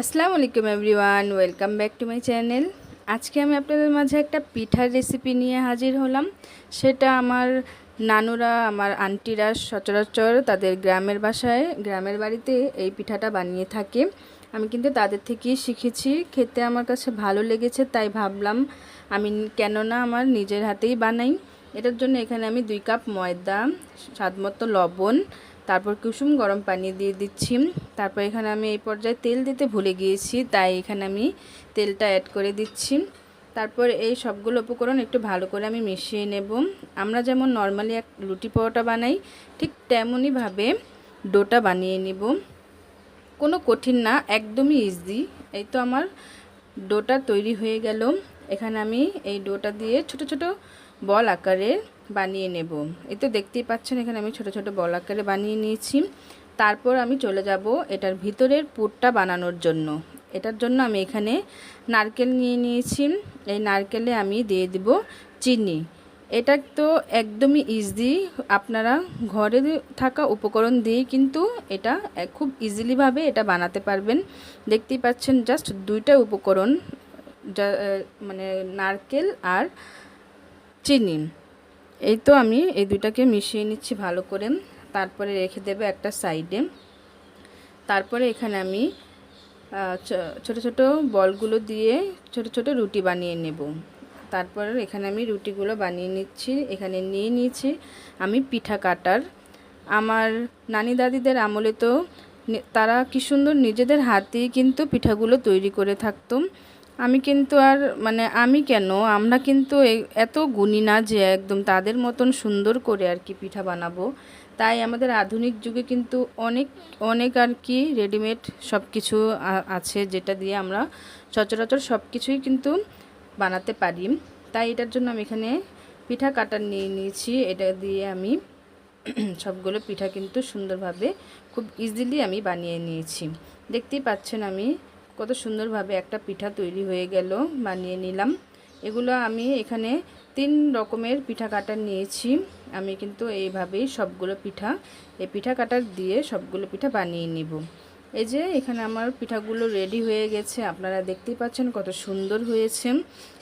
আসসালামু আলাইকুম everyone welcome back to my channel আজকে আমি আপনাদের মাঝে একটা পিঠার রেসিপি নিয়ে হাজির হলাম। সেটা আমার নানুরা, আমার আন্টিরা সচরাচর তাদের গ্রামের বাসায়, গ্রামের বাড়িতে এই পিঠাটা বানিয়ে থাকে। আমি কিন্তু তাদের থেকেই শিখেছি। খেতে আমার কাছে ভালো লেগেছে, তাই ভাবলাম আমি কেননা আমার নিজের হাতেই বানাই। এটার জন্য এখানে আমি দুই কাপ ময়দা, স্বাদমতো লবণ তারপর কুসুম গরম পানি দিয়ে দিচ্ছি। তারপর এখানে আমি এই পর্যায়ে তেল দিতে ভুলে গিয়েছি, তাই এখানে আমি তেলটা অ্যাড করে দিচ্ছি। তারপর এই সবগুলো উপকরণ একটু ভালো করে আমি মিশিয়ে নেব। আমরা যেমন নর্মালি এক লুটি পরোটা বানাই, ঠিক তেমনইভাবে ডোটা বানিয়ে নেব। কোনো কঠিন না, একদমই ইজি এই তো আমার ডোটা তৈরি হয়ে গেল। এখানে আমি এই ডোটা দিয়ে ছোট ছোট বল আকারে বানিয়ে নেব। এই তো দেখতেই পাচ্ছেন, এখানে আমি ছোট ছোট বল আকারে বানিয়ে নিয়েছি। তারপর আমি চলে যাব এটার ভিতরের পুরটা বানানোর জন্য। এটার জন্য আমি এখানে নারকেল নিয়ে নিয়েছি। এই নারকেলে আমি দিয়ে দিব চিনি। এটা তো একদমই ইজি আপনারা ঘরে থাকা উপকরণ দিয়েই কিন্তু এটা খুব ইজিলিভাবে এটা বানাতে পারবেন। দেখতেই পাচ্ছেন জাস্ট দুইটা উপকরণ, যা মানে নারকেল আর চিনি। এই তো আমি এই দুইটাকে মিশিয়ে নিচ্ছি ভালো করে। তারপরে রেখে দেবে একটা সাইডে। তারপরে এখানে আমি ছোট ছোট বলগুলো দিয়ে ছোট ছোট রুটি বানিয়ে নেব। তারপর এখানে আমি রুটিগুলো বানিয়ে নিচ্ছি। এখানে নিয়ে নিয়েছি আমি পিঠা কাটার। আমার নানি দাদিদের আমলে তো তারা কি সুন্দর নিজেদের হাতেই কিন্তু পিঠাগুলো তৈরি করে থাকতো। আমি কিন্তু আর মানে আমি কেন? আমরা কিন্তু এত গুণী না যে একদম তাদের মতন সুন্দর করে আর কি পিঠা বানাবো। তাই আমাদের আধুনিক যুগে কিন্তু অনেক অনেক আর কি রেডিমেড সব কিছু আছে যেটা দিয়ে আমরা সচরাচর সব কিছুই কিন্তু বানাতে পারি। তাই এটার জন্য আমি এখানে পিঠা কাটার নিয়ে নিয়েছি। এটা দিয়ে আমি সবগুলো পিঠা কিন্তু সুন্দরভাবে, খুব ইজিলি আমি বানিয়ে নিয়েছি। দেখতেই পাচ্ছেন আমি কত সুন্দরভাবে একটা পিঠা তৈরি হয়ে গেল, বানিয়ে নিলাম। এগুলো আমি এখানে তিন রকমের পিঠা কাটা নিয়েছি। আমি কিন্তু এইভাবেই সবগুলো পিঠা, এই পিঠা কাটার দিয়ে সবগুলো পিঠা বানিয়ে নিব। এই যে এখানে আমার পিঠাগুলো রেডি হয়ে গেছে, আপনারা দেখতেই পাচ্ছেন কত সুন্দর হয়েছে।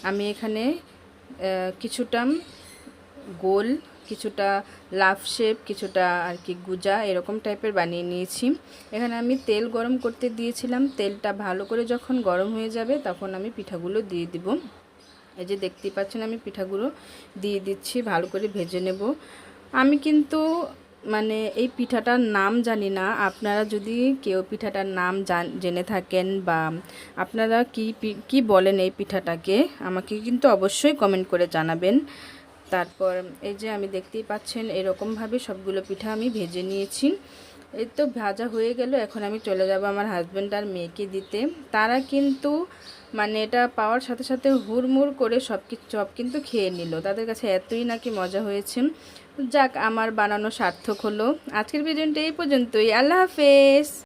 আমি এখানে কিছুটা গোল কিছুটা লাভ শেপ, কিছুটা আর কি গুজা, এরকম টাইপের বানিয়ে নিয়েছি। এখানে আমি তেল গরম করতে দিয়েছিলাম। তেলটা ভালো করে যখন গরম হয়ে যাবে তখন আমি পিঠাগুলো দিয়ে দিব। এই যে দেখতেই পাচ্ছেন, আমি পিঠাগুলো দিয়ে দিচ্ছি, ভালো করে ভেজে নেব। আমি কিন্তু মানে এই পিঠাটার নাম জানি না। আপনারা যদি কেউ পিঠাটার নাম জান, জেনে থাকেন বা আপনারা কি কি বলেন এই পিঠাটাকে, আমাকে কিন্তু অবশ্যই কমেন্ট করে জানাবেন। তারপর এই যে আমি দেখতেই পাচ্ছেন এরকমভাবে সবগুলো পিঠা আমি ভেজে নিয়েছি। এই তো ভাজা হয়ে গেল, এখন আমি চলে যাব আমার হাজব্যান্ড আর মেয়েকে দিতে। তারা কিন্তু মানে এটা পাওয়ার সাথে সাথে হুড়মুড় করে সব সব কিন্তু খেয়ে নিল। তাদের কাছে এতই নাকি মজা হয়েছে। যাক, আমার বানানো সার্থক হলো। আজকের ভিডিওটা এই পর্যন্তই। আল্লাহ হাফেজ!